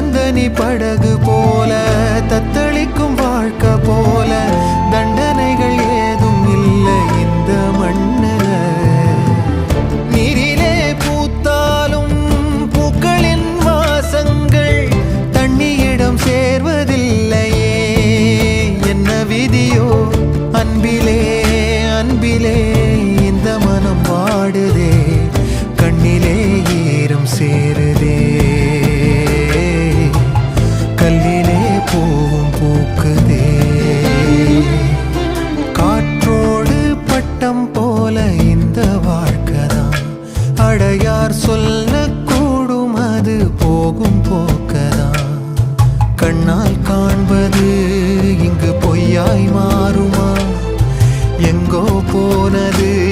தங்கனி படகு போல தத்தளிக்கும் வாழ்க்கை போல தண்டனைகள் ஏதும் இல்லை இந்த மண்ணில. நீரிலே பூத்தாலும் பூக்களின் வாசங்கள் தண்ணியிடம் சேர்வதில்லையே. என்ன விதியோ? அன்பிலே அன்பிலே இந்த மனம் வாடுதே. கண்ணிலே ஈரம் சேரு கல்லிலே போவும் பூக்குதே. காற்றோடு பட்டம் போல இந்த வாழ்க்கைதான். அடையார் சொல்லக்கூடும் அது போகும் போக்கதான். கண்ணால் காண்பது இங்கு பொய்யாய் மாறுமா? எங்கோ போனது